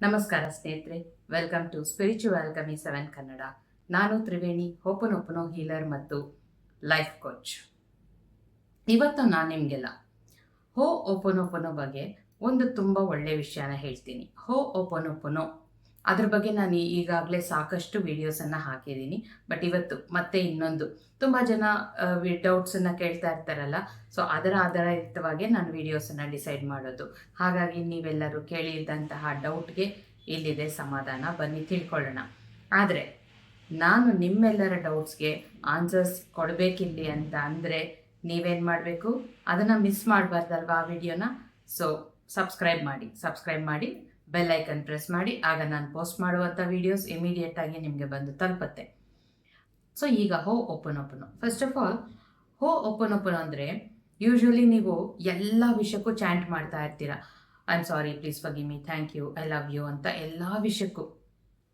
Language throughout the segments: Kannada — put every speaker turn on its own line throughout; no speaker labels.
ನಮಸ್ಕಾರ ಸ್ನೇಹಿತರೆ welcome to spiritual kami seven Kannada ನಾನು ತ್ರಿವೇಣಿ ಹೋಪನೊಪ್ಪನೋ ಹೀಲರ್ ಮತ್ತು ಲೈಫ್ ಕೋಚ್ ಇವತ್ತು ನಾನು ನಿಮಗೆಲ್ಲ ಹೋ ಓಪನೋಪನೋ ಬಗ್ಗೆ ಒಂದು ತುಂಬ ಒಳ್ಳೆಯ ವಿಷಯನ ಹೇಳ್ತೀನಿ. ಹೋ ಓಪನೋಪನೋ ಅದ್ರ ಬಗ್ಗೆ ನಾನು ಈಗಾಗಲೇ ಸಾಕಷ್ಟು ವಿಡಿಯೋಸನ್ನು ಹಾಕಿದ್ದೀನಿ. ಬಟ್ ಇವತ್ತು ಮತ್ತೆ ಇನ್ನೊಂದು. ತುಂಬ ಜನ ಡೌಟ್ಸನ್ನು ಕೇಳ್ತಾ ಇರ್ತಾರಲ್ಲ. ಸೊ ಅದರ ಆಧಾರಿತವಾಗಿ ನಾನು ವಿಡಿಯೋಸನ್ನು ಡಿಸೈಡ್ ಮಾಡೋದು. ಹಾಗಾಗಿ ನೀವೆಲ್ಲರೂ ಕೇಳಿದಂತಹ ಡೌಟ್ಗೆ ಇಲ್ಲಿದೆ ಸಮಾಧಾನ. ಬನ್ನಿ, ತಿಳ್ಕೊಳ್ಳೋಣ. ಆದರೆ, ನಾನು ನಿಮ್ಮೆಲ್ಲರ ಡೌಟ್ಸ್ಗೆ ಆನ್ಸರ್ಸ್ ಕೊಡಬೇಕಿಲ್ಲಿ ಅಂತ ಅಂದರೆ ನೀವೇನು ಮಾಡಬೇಕು? ಅದನ್ನು ಮಿಸ್ ಮಾಡಬಾರ್ದಲ್ವಾ ಆ ವಿಡಿಯೋನ ಸೊ ಸಬ್ಸ್ಕ್ರೈಬ್ ಮಾಡಿ. ಸಬ್ಸ್ಕ್ರೈಬ್ ಮಾಡಿ. ಬೆಲ್ ಐಕನ್ ಪ್ರೆಸ್ ಮಾಡಿ, ಆಗ ನಾನು ಪೋಸ್ಟ್ ಮಾಡುವಂಥ ವೀಡಿಯೋಸ್ ಇಮಿಡಿಯೇಟ್ ಆಗಿ ನಿಮಗೆ ಬಂದು ತಲುಪತ್ತೆ. ಸೊ ಈಗ Ho'oponopono first of all Ho'oponopono ಅಂದರೆ ಯೂಶ್ವಲಿ ನೀವು ಎಲ್ಲ ವಿಷಯಕ್ಕೂ ಚಾಂಟ್ ಮಾಡ್ತಾ ಇರ್ತೀರ. I am sorry please forgive me thank you I love you ಅಂತ ಎಲ್ಲ ವಿಷಯಕ್ಕೂ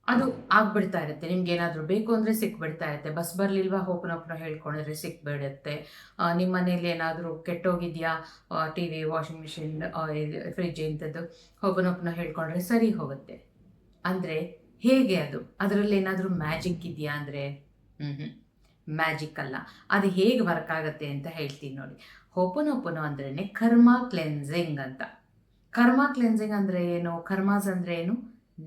ಅದು ಆಗ್ಬಿಡ್ತಾ ಇರುತ್ತೆ. ನಿಮ್ಗೆ ಏನಾದರೂ ಬೇಕು ಅಂದರೆ ಸಿಕ್ಬಿಡ್ತಾ ಇರುತ್ತೆ. ಬಸ್ ಬರಲಿಲ್ವಾ ಓಪನ್ ಹೇಳ್ಕೊಂಡ್ರೆ ಸಿಕ್ಬಿಡುತ್ತೆ. ನಿಮ್ಮ ಮನೇಲಿ ಏನಾದರೂ ಕೆಟ್ಟೋಗಿದೆಯಾ? T V, washing machine fridge ಇಂಥದ್ದು ಓಪನ್ ಹೇಳ್ಕೊಂಡ್ರೆ ಸರಿ ಹೋಗುತ್ತೆ. ಅಂದರೆ ಹೇಗೆ ಅದು? ಅದರಲ್ಲಿ ಏನಾದರೂ ಮ್ಯಾಜಿಕ್ ಇದೆಯಾ ಅಂದರೆ? ಹ್ಞೂ ಹ್ಞೂ ಮ್ಯಾಜಿಕ್ ಅಲ್ಲ. ಅದು ಹೇಗೆ ವರ್ಕ್ ಆಗುತ್ತೆ ಅಂತ ಹೇಳ್ತೀನಿ ನೋಡಿ. ಅಂದ್ರೆ ಅಂದ್ರೇ ಕರ್ಮ ಕ್ಲೆನ್ಸಿಂಗ್ ಅಂತ. ಕರ್ಮ ಕ್ಲೆನ್ಸಿಂಗ್ ಅಂದರೆ ಏನು? ಕರ್ಮಾಸ್ ಅಂದ್ರೆ ಏನು?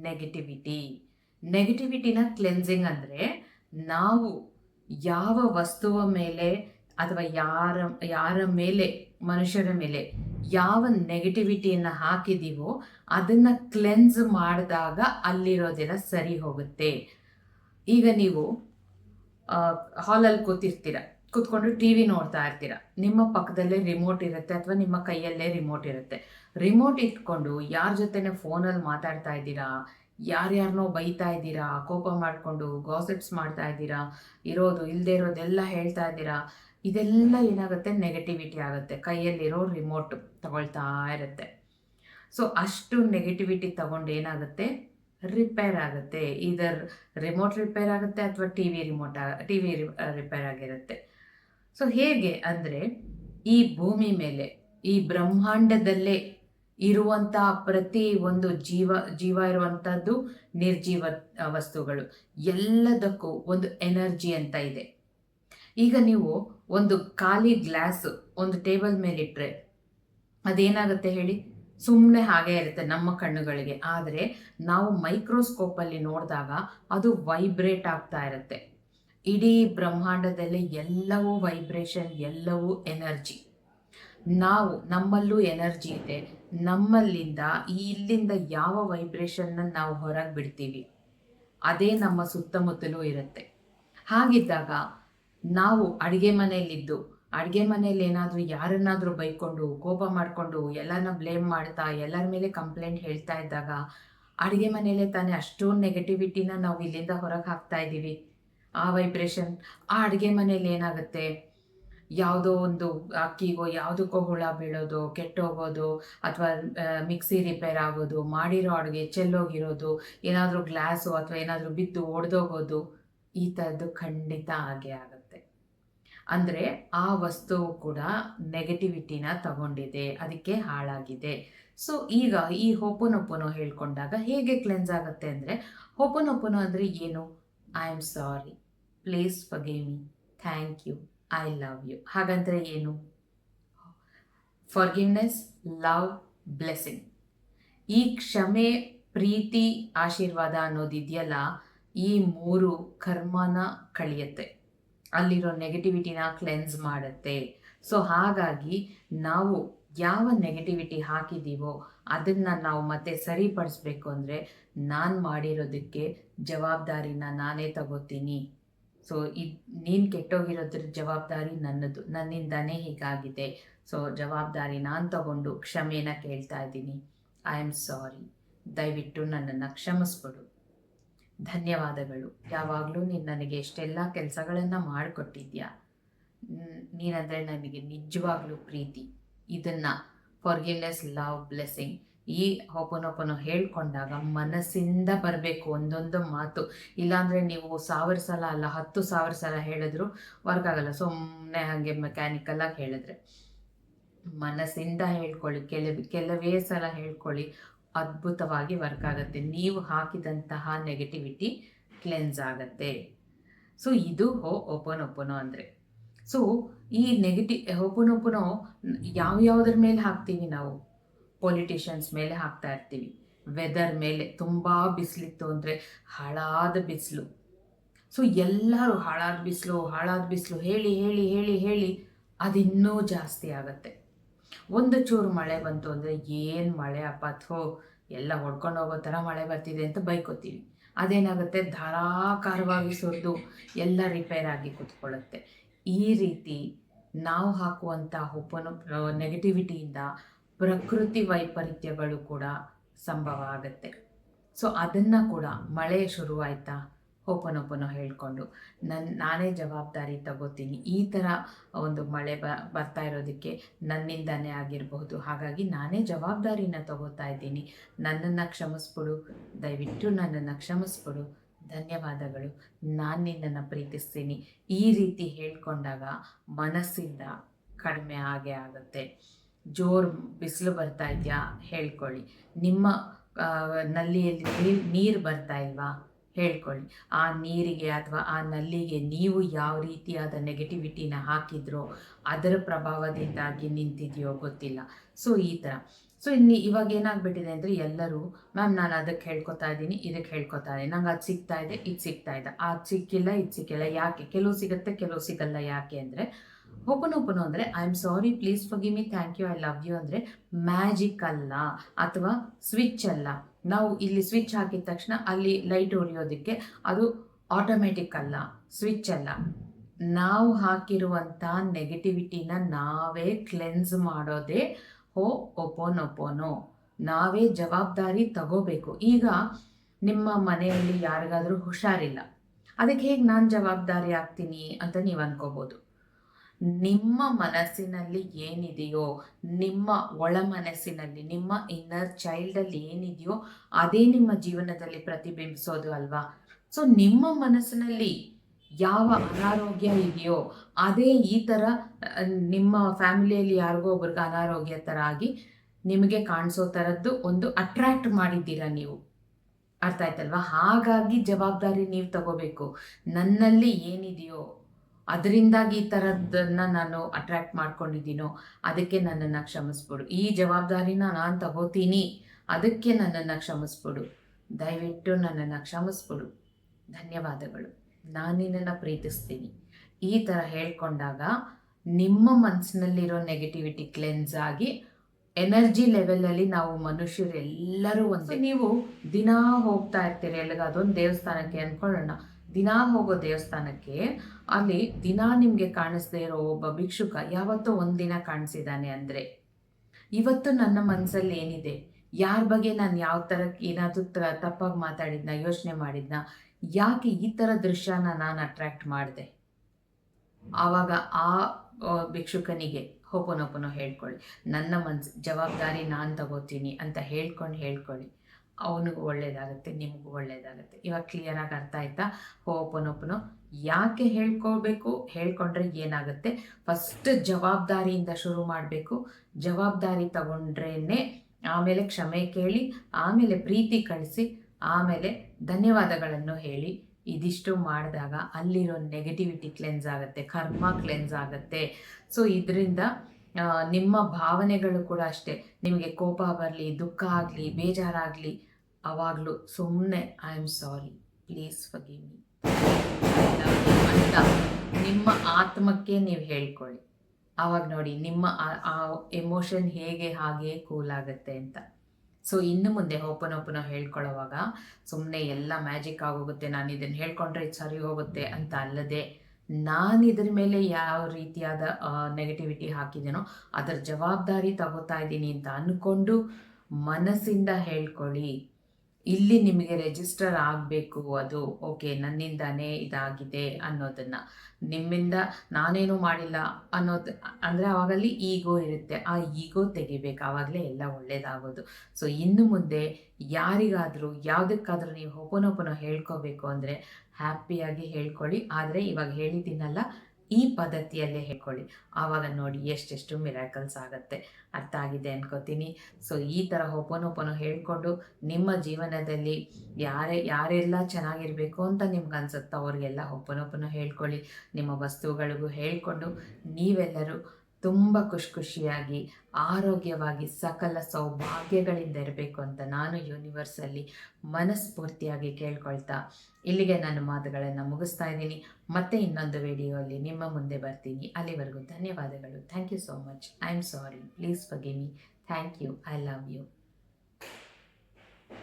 ನೆಗೆಟಿವಿಟಿ. ನೆಗೆಟಿವಿಟಿನ ಕ್ಲೆನ್ಸಿಂಗ್ ಅಂದರೆ ನಾವು ಯಾವ ವಸ್ತುವ ಮೇಲೆ ಅಥವಾ ಯಾರ ಯಾರ ಮೇಲೆ, ಮನುಷ್ಯರ ಮೇಲೆ ಯಾವ ನೆಗೆಟಿವಿಟಿಯನ್ನು ಹಾಕಿದ್ದೀವೋ ಅದನ್ನು ಕ್ಲೆನ್ಸ್ ಮಾಡಿದಾಗ ಅಲ್ಲಿರೋದೆಲ್ಲ ಸರಿ ಹೋಗುತ್ತೆ. ಈಗ ನೀವು ಹಾಲಲ್ಲಿ ಕೂತಿರ್ತೀರ, ಕೂತ್ಕೊಂಡು ಟಿ ವಿ ನೋಡ್ತಾ ಇರ್ತೀರ, ನಿಮ್ಮ ಪಕ್ಕದಲ್ಲೇ ರಿಮೋಟ್ ಇರುತ್ತೆ ಅಥವಾ ನಿಮ್ಮ ಕೈಯಲ್ಲೇ ರಿಮೋಟ್ ಇರುತ್ತೆ. ರಿಮೋಟ್ ಇಟ್ಕೊಂಡು ಯಾರ ಜೊತೆನೇ ಫೋನಲ್ಲಿ ಮಾತಾಡ್ತಾ ಇದ್ದೀರಾ ಯಾರ್ಯಾರನೋ ಬೈತಾ ಇದ್ದೀರಾ, ಕೋಪ ಮಾಡಿಕೊಂಡು ಗಾಸಿಪ್ಸ್ ಮಾಡ್ತಾ ಇದ್ದೀರಾ, ಇರೋದು ಇಲ್ಲದೆ ಇರೋದೆಲ್ಲ ಹೇಳ್ತಾ ಇದ್ದೀರಾ, ಇದೆಲ್ಲ ಏನಾಗುತ್ತೆ? ನೆಗೆಟಿವಿಟಿ ಆಗುತ್ತೆ. ಕೈಯಲ್ಲಿರೋ ರಿಮೋಟ್ ತಗೊಳ್ತಾ ಇರುತ್ತೆ. ಸೊ ಅಷ್ಟು ನೆಗೆಟಿವಿಟಿ ತಗೊಂಡು ಏನಾಗುತ್ತೆ? ರಿಪೇರ್ ಆಗುತ್ತೆ. ಇದರ್ ರಿಮೋಟ್ ರಿಪೇರ್ ಆಗುತ್ತೆ ಅಥವಾ T V remote T V repair ಆಗಿರುತ್ತೆ. ಸೊ ಹೇಗೆ ಅಂದರೆ ಈ ಭೂಮಿ ಮೇಲೆ, ಈ ಬ್ರಹ್ಮಾಂಡದಲ್ಲೇ ಇರುವಂಥ ಪ್ರತಿ ಒಂದು ಜೀವ ಜೀವ ಇರುವಂಥದ್ದು ನಿರ್ಜೀವ ವಸ್ತುಗಳು. ಎಲ್ಲದಕ್ಕೂ ಒಂದು ಎನರ್ಜಿ ಅಂತ ಇದೆ. ಈಗ ನೀವು ಒಂದು ಖಾಲಿ ಗ್ಲಾಸ್ ಒಂದು ಟೇಬಲ್ ಮೇಲಿಟ್ಟರೆ ಅದೇನಾಗುತ್ತೆ ಹೇಳಿ? ಸುಮ್ಮನೆ ಹಾಗೆ ಇರುತ್ತೆ ನಮ್ಮ ಕಣ್ಣುಗಳಿಗೆ. ಆದರೆ ನಾವು ಮೈಕ್ರೋಸ್ಕೋಪಲ್ಲಿ ನೋಡಿದಾಗ ಅದು ವೈಬ್ರೇಟ್ ಆಗ್ತಾ ಇರುತ್ತೆ. ಇಡೀ ಬ್ರಹ್ಮಾಂಡದಲ್ಲಿ ಎಲ್ಲವೂ ವೈಬ್ರೇಷನ್, ಎಲ್ಲವೂ ಎನರ್ಜಿ. ನಾವು ನಮ್ಮಲ್ಲೂ ಎನರ್ಜಿ ಇದೆ. ನಮ್ಮಲ್ಲಿಂದ, ಈ ಇಲ್ಲಿಂದ ಯಾವ ವೈಬ್ರೇಷನ್ನ ನಾವು ಹೊರಗೆ ಬಿಡ್ತೀವಿ, ಅದೇ ನಮ್ಮ ಸುತ್ತಮುತ್ತಲೂ ಇರುತ್ತೆ. ಹಾಗಿದ್ದಾಗ ನಾವು ಅಡುಗೆ ಮನೆಯಲ್ಲಿದ್ದು, ಅಡುಗೆ ಮನೆಯಲ್ಲಿ ಏನಾದರೂ ಯಾರನ್ನಾದರೂ ಬೈಕೊಂಡು, ಕೋಪ ಮಾಡಿಕೊಂಡು ಎಲ್ಲರನ್ನ ಬ್ಲೇಮ್ ಮಾಡ್ತಾ, ಎಲ್ಲರ ಮೇಲೆ ಕಂಪ್ಲೇಂಟ್ ಹೇಳ್ತಾ ಇದ್ದಾಗ, ಅಡುಗೆ ಮನೆಯಲ್ಲೇ ತಾನೇ ಅಷ್ಟೊಂದು ನೆಗೆಟಿವಿಟಿನ ನಾವು ಇಲ್ಲಿಂದ ಹೊರಗೆ ಹಾಕ್ತಾ ಇದ್ದೀವಿ. ಆ ವೈಬ್ರೇಷನ್ ಆ ಅಡುಗೆ ಮನೆಯಲ್ಲಿ ಏನಾಗುತ್ತೆ? ಯಾವುದೋ ಒಂದು ಅಕ್ಕಿಗೋ ಯಾವುದಕ್ಕೋ ಹುಳ ಬೀಳೋದು, ಕೆಟ್ಟೋಗೋದು ಅಥವಾ ಮಿಕ್ಸಿ ರಿಪೇರ್ ಆಗೋದು, ಮಾಡಿರೋ ಅಡುಗೆ ಚೆಲ್ಲೋಗಿರೋದು, ಏನಾದರೂ ಗ್ಲಾಸು ಅಥವಾ ಏನಾದರೂ ಬಿದ್ದು ಒಡೆದೋಗೋದು, ಈ ಥರದ್ದು ಖಂಡಿತ ಆಗೇ ಆಗುತ್ತೆ. ಅಂದರೆ ಆ ವಸ್ತುವು ಕೂಡ ನೆಗೆಟಿವಿಟಿನ ತಗೊಂಡಿದೆ, ಅದಕ್ಕೆ ಹಾಳಾಗಿದೆ. ಸೊ, ಈಗ ಈ ಹೋಪನೊಪ್ಪನೋ ಹೇಳ್ಕೊಂಡಾಗ ಹೇಗೆ ಕ್ಲೆನ್ಸ್ ಆಗುತ್ತೆ ಅಂದರೆ, ಹೋಪನೊಪ್ಪನೋ ಅಂದರೆ ಏನು? I am sorry please forgive me thank you I love you ಹಾಗಂದರೆ ಏನು? ಫಾರ್ಗಿವ್ನೆಸ್ ಲವ್ ಬ್ಲೆಸ್ಸಿಂಗ್ ಈ ಕ್ಷಮೆ, ಪ್ರೀತಿ, ಆಶೀರ್ವಾದ ಅನ್ನೋದಿದೆಯಲ್ಲ ಈ ಮೂರು ಕರ್ಮನ ಕಳಿಯುತ್ತೆ. ಅಲ್ಲಿರೋ ನೆಗೆಟಿವಿಟಿನ ಕ್ಲೆನ್ಸ್ ಮಾಡುತ್ತೆ. ಸೊ ಹಾಗಾಗಿ ನಾವು ಯಾವ ನೆಗೆಟಿವಿಟಿ ಹಾಕಿದ್ದೀವೋ ಅದನ್ನು ನಾವು ಮತ್ತೆ ಸರಿಪಡಿಸ್ಬೇಕು ಅಂದರೆ ನಾನು ಮಾಡಿರೋದಕ್ಕೆ ಜವಾಬ್ದಾರಿನ ನಾನೇ ತಗೋತೀನಿ. ಸೊ ಇದು ನೀನು ಕೆಟ್ಟೋಗಿರೋದ್ರ ಜವಾಬ್ದಾರಿ ನನ್ನದು. ನನ್ನಿಂದಾನೇ ಹೀಗಾಗಿದೆ. ಸೊ ಜವಾಬ್ದಾರಿ ನಾನು ತಗೊಂಡು ಕ್ಷಮೆನ ಕೇಳ್ತಾ ಇದ್ದೀನಿ. ಐ ಆಮ್ ಸಾರಿ ದಯವಿಟ್ಟು ನನ್ನನ್ನು ಕ್ಷಮಿಸ್ಬಿಡು ಧನ್ಯವಾದಗಳು. ಯಾವಾಗಲೂ ನೀನು ನನಗೆ ಎಷ್ಟೆಲ್ಲ ಕೆಲಸಗಳನ್ನು ಮಾಡಿಕೊಟ್ಟಿದ್ಯಾ? ನೀನಂದರೆ ನನಗೆ ನಿಜವಾಗ್ಲೂ ಪ್ರೀತಿ. ಇದನ್ನು ಫಾರ್ಗಿವ್ನೆಸ್ ಲವ್ ಬ್ಲೆಸ್ಸಿಂಗ್ ಈ ಹೋಪನೋಪನ ಹೇಳ್ಕೊಂಡಾಗ ಮನಸ್ಸಿಂದ ಬರಬೇಕು ಒಂದೊಂದು ಮಾತು. ಇಲ್ಲಾಂದರೆ ನೀವು ಸಾವಿರ ಸಲ ಅಲ್ಲ, ಹತ್ತು ಸಾವಿರ ಸಲ ಹೇಳಿದ್ರು ವರ್ಕ್ ಆಗಲ್ಲ ಸುಮ್ಮನೆ ಹಾಗೆ ಮೆಕ್ಯಾನಿಕಲಾಗಿ ಹೇಳಿದ್ರೆ. ಮನಸ್ಸಿಂದ ಹೇಳ್ಕೊಳ್ಳಿ, ಕೆಲವು, ಕೆಲವೇ ಸಲ ಹೇಳ್ಕೊಳ್ಳಿ, ಅದ್ಭುತವಾಗಿ ವರ್ಕ್ ಆಗುತ್ತೆ. ನೀವು ಹಾಕಿದಂತಹ ನೆಗೆಟಿವಿಟಿ ಕ್ಲೆನ್ಸ್ ಆಗುತ್ತೆ. ಸೊ ಇದು ಹೋ ಓಪನ್ ಓಪನೋ ಅಂದರೆ. ಸೊ ಈ ನೆಗೆಟಿವ್ ಓಪನೋ ಯಾವ ಯಾವುದ್ರ ಮೇಲೆ ಹಾಕ್ತೀವಿ ನಾವು? ಪೊಲಿಟಿಷಿಯನ್ಸ್ ಮೇಲೆ ಹಾಕ್ತಾ ಇರ್ತೀವಿ. ವೆದರ್ ಮೇಲೆ ತುಂಬ ಬಿಸಿಲಿತ್ತು ಅಂದರೆ ಹಾಳಾದ ಬಿಸಿಲು. ಸೊ ಎಲ್ಲರೂ ಹಾಳಾದ ಬಿಸಿಲು ಹಾಳಾದ ಬಿಸಿಲು ಹೇಳಿ ಹೇಳಿ ಹೇಳಿ ಹೇಳಿ ಅದಿನ್ನೂ ಜಾಸ್ತಿ ಆಗುತ್ತೆ. ಒಂದು ಚೂರು ಮಳೆ ಬಂತು ಅಂದರೆ ಏನು ಮಳೆ ಅಪ್ಪ ಎಲ್ಲ ಹೊಡ್ಕೊಂಡು ಹೋಗೋ ಥರ ಮಳೆ ಬರ್ತಿದೆ ಅಂತ ಬೈಕೋತೀವಿ. ಅದೇನಾಗುತ್ತೆ? ಧಾರಾಕಾರವಾಗಿ ಸುರಿದು ಎಲ್ಲ ರಿಪೇರ್ ಆಗಿ ಕೂತ್ಕೊಳ್ಳುತ್ತೆ. ಈ ರೀತಿ ನಾವು ಹಾಕುವಂಥ ಓಪನ್ ನೆಗೆಟಿವಿಟಿಯಿಂದ ಪ್ರಕೃತಿ ವೈಪರೀತ್ಯಗಳು ಕೂಡ ಸಂಭವ ಆಗುತ್ತೆ. ಸೊ ಅದನ್ನು ಕೂಡ ಮಳೆ ಶುರುವಾಯ್ತಾ? ಹೇಳಿಕೊಂಡು ಹೇಳ್ಕೊಂಡು. ನನ್ನ ನಾನೇ ಜವಾಬ್ದಾರಿ ತಗೋತೀನಿ. ಈ ಥರ ಒಂದು ಮಳೆ ಬ, ಬರ್ತಾ ಇರೋದಕ್ಕೆ ನನ್ನಿಂದನೇ ಆಗಿರಬಹುದು. ಹಾಗಾಗಿ ನಾನೇ ಜವಾಬ್ದಾರಿನ ತಗೋತಾ ಇದ್ದೀನಿ. ನನ್ನನ್ನು ಕ್ಷಮಿಸ್ಬಿಡು. ದಯವಿಟ್ಟು ನನ್ನನ್ನು ಕ್ಷಮಿಸ್ಬಿಡು. ಧನ್ಯವಾದಗಳು. ನಾನು ನಿನ್ನನ್ನು ಪ್ರೀತಿಸ್ತೀನಿ. ಈ ರೀತಿ ಹೇಳ್ಕೊಂಡಾಗ ಮನಸ್ಸಿಂದ ಕಡಿಮೆ ಆಗೇ ಆಗುತ್ತೆ. ಜೋರು ಬಿಸಿಲು ಬರ್ತಾ ಇದೆಯಾ? ಹೇಳ್ಕೊಳ್ಳಿ. ನಿಮ್ಮ ನಲ್ಲಿಯಲ್ಲಿ ನೀರು ಬರ್ತಾ ಇಲ್ವಾ? ಹೇಳ್ಕೊಳ್ಳಿ. ಆ ನೀರಿಗೆ ಅಥವಾ ಆ ನಲ್ಲಿಗೆ ನೀವು ಯಾವ ರೀತಿಯಾದ ನೆಗೆಟಿವಿಟಿನ ಹಾಕಿದ್ರೋ, ಅದರ ಪ್ರಭಾವದಿಂದಾಗಿ ನಿಂತಿದೆಯೋ ಗೊತ್ತಿಲ್ಲ. ಸೊ, ಈ ಥರ ಸೊ, ಇನ್ನು ಇವಾಗ ಏನಾಗ್ಬಿಟ್ಟಿದೆ ಅಂದರೆ ಎಲ್ಲರೂ, ಮ್ಯಾಮ್, ನಾನು ಅದಕ್ಕೆ ಹೇಳ್ಕೊತಾ ಇದ್ದೀನಿ, ಇದಕ್ಕೆ ಹೇಳ್ಕೊತಾ ಇದ್ದೀನಿ. ನಂಗೆ ಅದು ಸಿಗ್ತಾ ಇದೆ, ಇದು ಸಿಗ್ತಾ ಇದೆ. ಅದು ಸಿಕ್ಕಿಲ್ಲ, ಇದು ಸಿಕ್ಕಿಲ್ಲ. ಯಾಕೆ? ಕೆಲವು ಸಿಗುತ್ತೆ, ಕೆಲವು ಸಿಗಲ್ಲ. ಯಾಕೆ? ಅಂದರೆ ಓಪನ್ ಅಂದರೆ I am sorry please forgive me thank you I love you ಅಂದರೆ ಮ್ಯಾಜಿಕ್ ಅಲ್ಲ ಅಥವಾ ಸ್ವಿಚ್ ಅಲ್ಲ. ನಾವು ಇಲ್ಲಿ ಸ್ವಿಚ್ ಹಾಕಿದ ತಕ್ಷಣ ಅಲ್ಲಿ ಲೈಟ್ ಉರಿಯೋದಕ್ಕೆ ಅದು ಆಟೋಮೆಟಿಕ್ ಅಲ್ಲ ಸ್ವಿಚ್ ಅಲ್ಲ. ನಾವು ಹಾಕಿರುವಂಥ ನೆಗೆಟಿವಿಟಿನ ನಾವೇ ಕ್ಲೆನ್ಸ್ ಮಾಡೋದೇ ಹೋ ಒಪೋನೊಪೋನೋ. ನಾವೇ ಜವಾಬ್ದಾರಿ ತಗೋಬೇಕು. ಈಗ ನಿಮ್ಮ ಮನೆಯಲ್ಲಿ ಯಾರಿಗಾದರೂ ಹುಷಾರಿಲ್ಲ. ಅದಕ್ಕೆ ಹೇಗೆ ನಾನು ಜವಾಬ್ದಾರಿ ಆಗ್ತೀನಿ ಅಂತ ನೀವು ಅನ್ಕೋಬೋದು. ನಿಮ್ಮ ಮನಸ್ಸಿನಲ್ಲಿ ಏನಿದೆಯೋ, ನಿಮ್ಮ ಒಳ ಮನಸ್ಸಿನಲ್ಲಿ, ನಿಮ್ಮ ಇನ್ನರ್ ಚೈಲ್ಡಲ್ಲಿ ಏನಿದೆಯೋ, ಅದೇ ನಿಮ್ಮ ಜೀವನದಲ್ಲಿ ಪ್ರತಿಬಿಂಬಿಸೋದು ಅಲ್ವಾ? ಸೊ ನಿಮ್ಮ ಮನಸ್ಸಿನಲ್ಲಿ ಯಾವ ಅನಾರೋಗ್ಯ ಇದೆಯೋ, ಅದೇ ಈ ಥರ ನಿಮ್ಮ ಫ್ಯಾಮಿಲಿಯಲ್ಲಿ ಯಾರಿಗೋ ಒಬ್ರಿಗೆ ಅನಾರೋಗ್ಯ ಥರ ಆಗಿ ನಿಮಗೆ ಕಾಣಿಸೋ ಥರದ್ದು ಒಂದು ಅಟ್ರ್ಯಾಕ್ಟ್ ಮಾಡಿದ್ದೀರಾ ನೀವು? ಅರ್ಥ ಆಯ್ತಲ್ವಾ? ಹಾಗಾಗಿ ಜವಾಬ್ದಾರಿ ನೀವು ತಗೋಬೇಕು. ನನ್ನಲ್ಲಿ ಏನಿದೆಯೋ ಅದರಿಂದಾಗಿ ಈ ಥರದ್ದನ್ನು ನಾನು ಅಟ್ರ್ಯಾಕ್ಟ್ ಮಾಡ್ಕೊಂಡಿದ್ದೀನೋ, ಅದಕ್ಕೆ ನನ್ನನ್ನು ಕ್ಷಮಿಸ್ಬಿಡು. ಈ ಜವಾಬ್ದಾರಿನ ನಾನು ತಗೋತೀನಿ, ಅದಕ್ಕೆ ನನ್ನನ್ನು ಕ್ಷಮಿಸ್ಬಿಡು. ದಯವಿಟ್ಟು ನನ್ನನ್ನು ಕ್ಷಮಿಸ್ಬಿಡು. ಧನ್ಯವಾದಗಳು. ನಾನು ನಿನ್ನನ್ನು ಪ್ರೀತಿಸ್ತೀನಿ. ಈ ಥರ ಹೇಳ್ಕೊಂಡಾಗ ನಿಮ್ಮ ಮನಸ್ಸಿನಲ್ಲಿರೋ ನೆಗೆಟಿವಿಟಿ ಕ್ಲೆನ್ಸ್ ಆಗಿ ಎನರ್ಜಿ ಲೆವೆಲಲ್ಲಿ ನಾವು ಮನುಷ್ಯರೆಲ್ಲರೂ ಒಂದು. ನೀವು ದಿನಾ ಹೋಗ್ತಾ ಇರ್ತೀರಿ ಎಲ್ಲಿಗೆ ಅದೊಂದು ದೇವಸ್ಥಾನಕ್ಕೆ ಅಂದ್ಕೊಳ್ಳೋಣ. ದಿನಾ ಹೋಗೋ ದೇವಸ್ಥಾನಕ್ಕೆ ಅಲ್ಲಿ ದಿನ ನಿಮಗೆ ಕಾಣಿಸ್ದೇ ಇರೋ ಒಬ್ಬ ಭಿಕ್ಷುಕ ಯಾವತ್ತೋ ಒಂದಿನ ಕಾಣಿಸಿದ್ದಾನೆ ಅಂದರೆ. ಇವತ್ತು ನನ್ನ ಮನಸ್ಸಲ್ಲಿ ಏನಿದೆ? ಯಾರ ಬಗ್ಗೆ ನಾನು ಯಾವ ಥರ ಏನಾದರೂ ತಪ್ಪಾಗಿ ಮಾತಾಡಿದ್ನ, ಯೋಚನೆ ಮಾಡಿದ್ನ, ಯಾಕೆ ಈ ಥರ ದೃಶ್ಯನ ನಾನು ಅಟ್ರ್ಯಾಕ್ಟ್ ಮಾಡಿದೆ? ಆವಾಗ ಆ ಭಿಕ್ಷುಕನಿಗೆ ಹೋಪನೋಪನೋ ಹೇಳ್ಕೊಳ್ಳಿ. ನನ್ನ ಮನ್ಸು ಜವಾಬ್ದಾರಿ ನಾನು ತಗೋತೀನಿ ಅಂತ ಹೇಳ್ಕೊಂಡು ಹೇಳ್ಕೊಳ್ಳಿ. ಅವನಿಗೂ ಒಳ್ಳೇದಾಗುತ್ತೆ, ನಿಮಗೂ ಒಳ್ಳೇದಾಗುತ್ತೆ. ಇವಾಗ ಕ್ಲಿಯರಾಗಿ ಅರ್ಥ ಆಯ್ತಾ? ಹೋಪನೋಪನೋ ಯಾಕೆ ಹೇಳ್ಕೋಬೇಕು ಹೇಳ್ಕೊಂಡ್ರೆ ಏನಾಗುತ್ತೆ? ಫಸ್ಟ್ ಜವಾಬ್ದಾರಿಯಿಂದ ಶುರು ಮಾಡಬೇಕು. ಜವಾಬ್ದಾರಿ ತಗೊಂಡ್ರೇ ಆಮೇಲೆ ಕ್ಷಮೆ ಕೇಳಿ, ಆಮೇಲೆ ಪ್ರೀತಿ ಕಳಿಸಿ, ಆಮೇಲೆ ಧನ್ಯವಾದಗಳನ್ನು ಹೇಳಿ. ಇದಿಷ್ಟು ಮಾಡಿದಾಗ ಅಲ್ಲಿರೋ ನೆಗೆಟಿವಿಟಿ ಕ್ಲೆನ್ಸ್ ಆಗುತ್ತೆ ಕರ್ಮ ಕ್ಲೆನ್ಸ್ ಆಗುತ್ತೆ. ಸೊ ಇದರಿಂದ ನಿಮ್ಮ ಭಾವನೆಗಳು ಕೂಡ ಅಷ್ಟೇ. ನಿಮಗೆ ಕೋಪ ಬರಲಿ, ದುಃಖ ಆಗಲಿ, ಬೇಜಾರಾಗಲಿ, ಅವಾಗಲೂ ಸುಮ್ಮನೆ I am sorry please forgive me ಅಂತ ನಿಮ್ಮ ಆತ್ಮಕ್ಕೆ ನೀವು ಹೇಳ್ಕೊಳ್ಳಿ. ಆವಾಗ ನೋಡಿ, ನಿಮ್ಮ ಆ ಎಮೋಷನ್ ಹೇಗೆ, ಹಾಗೆ ಕೂಲ್ ಆಗುತ್ತೆ ಅಂತ. ಸೊ ಇನ್ನು ಮುಂದೆ ಓಪನ್ ಓಪನ್ ಹೇಳ್ಕೊಳ್ಳೋವಾಗ ಸುಮ್ಮನೆ ಎಲ್ಲ ಮ್ಯಾಜಿಕ್ ಆಗೋಗುತ್ತೆ ನಾನು ಇದನ್ನು ಹೇಳ್ಕೊಂಡ್ರೆ ಇದು ಸರಿ ಹೋಗುತ್ತೆ ಅಂತ ಅಲ್ಲದೆ ನಾನು ಇದ್ರ ಮೇಲೆ ಯಾವ ರೀತಿಯಾದ ನೆಗೆಟಿವಿಟಿ ಹಾಕಿದ್ದೇನೋ ಅದರ ಜವಾಬ್ದಾರಿ ತಗೋತಾ ಇದ್ದೀನಿ ಅಂತ ಅಂದ್ಕೊಂಡು ಮನಸ್ಸಿಂದ ಹೇಳ್ಕೊಳ್ಳಿ. ಇಲ್ಲಿ ನಿಮಗೆ ರಿಜಿಸ್ಟರ್ ಆಗಬೇಕು ಅದು. ಓಕೆ ನನ್ನಿಂದಾನೇ ಇದಾಗಿದೆ ಅನ್ನೋದನ್ನು. ನಿಮ್ಮಿಂದ ನಾನೇನು ಮಾಡಿಲ್ಲ ಅನ್ನೋದು, ಅಂದರೆ ಆವಾಗಲ್ಲಿ ಈಗೋ ಇರುತ್ತೆ. ಆ ಈಗೋ ತೆಗಿಬೇಕು. ಆವಾಗಲೇ ಎಲ್ಲ ಒಳ್ಳೇದಾಗೋದು. ಸೊ ಇನ್ನು ಮುಂದೆ ಯಾರಿಗಾದರೂ, ಯಾವುದಕ್ಕಾದರೂ ನೀವು ಹೇಳ್ಕೊಬೇಕು ಹೇಳ್ಕೋಬೇಕು ಅಂದರೆ ಹ್ಯಾಪಿಯಾಗಿ ಹೇಳ್ಕೊಳ್ಳಿ. ಆದರೆ ಇವಾಗ ಹೇಳಿದ್ದೀನಲ್ಲ ಈ ಪದ್ಧತಿಯಲ್ಲೇ ಹೇಳ್ಕೊಳ್ಳಿ. ಆವಾಗ ನೋಡಿ ಎಷ್ಟೆಷ್ಟು ಮಿರಾಕಲ್ಸ್ ಆಗುತ್ತೆ. ಅರ್ಥ ಆಗಿದೆ ಅನ್ಕೋತೀನಿ. ಸೊ, ಈ ಥರ ಹೋಪನೋಪನೋ ಹೇಳಿಕೊಂಡು ನಿಮ್ಮ ಜೀವನದಲ್ಲಿ ಯಾರೇ, ಯಾರೆಲ್ಲ ಚೆನ್ನಾಗಿರಬೇಕು ಅಂತ ನಿಮ್ಗೆ ಅನ್ಸುತ್ತೋ ಅವ್ರಿಗೆಲ್ಲ ಹೋಪನೋಪನೋ ಹೇಳ್ಕೊಳ್ಳಿ. ನಿಮ್ಮ ವಸ್ತುಗಳಿಗೂ ಹೇಳಿಕೊಂಡು ನೀವೆಲ್ಲರೂ ತುಂಬ ಖುಷಿ ಖುಷಿಯಾಗಿ ಆರೋಗ್ಯವಾಗಿ ಸಕಲ ಸೌಭಾಗ್ಯಗಳಿಂದ ಇರಬೇಕು ಅಂತ ನಾನು ಯೂನಿವರ್ಸಲ್ಲಿ ಮನಸ್ಫೂರ್ತಿಯಾಗಿ ಕೇಳ್ಕೊಳ್ತಾ ಇಲ್ಲಿಗೆ ನನ್ನ ಮಾತುಗಳನ್ನು ಮುಗಿಸ್ತಾ ಇದ್ದೀನಿ. ಮತ್ತೆ ಇನ್ನೊಂದು ವಿಡಿಯೋಲ್ಲಿ ನಿಮ್ಮ ಮುಂದೆ ಬರ್ತೀನಿ. ಅಲ್ಲಿವರೆಗೂ ಧನ್ಯವಾದಗಳು. Thank you so much I am sorry please forgive me thank you I love you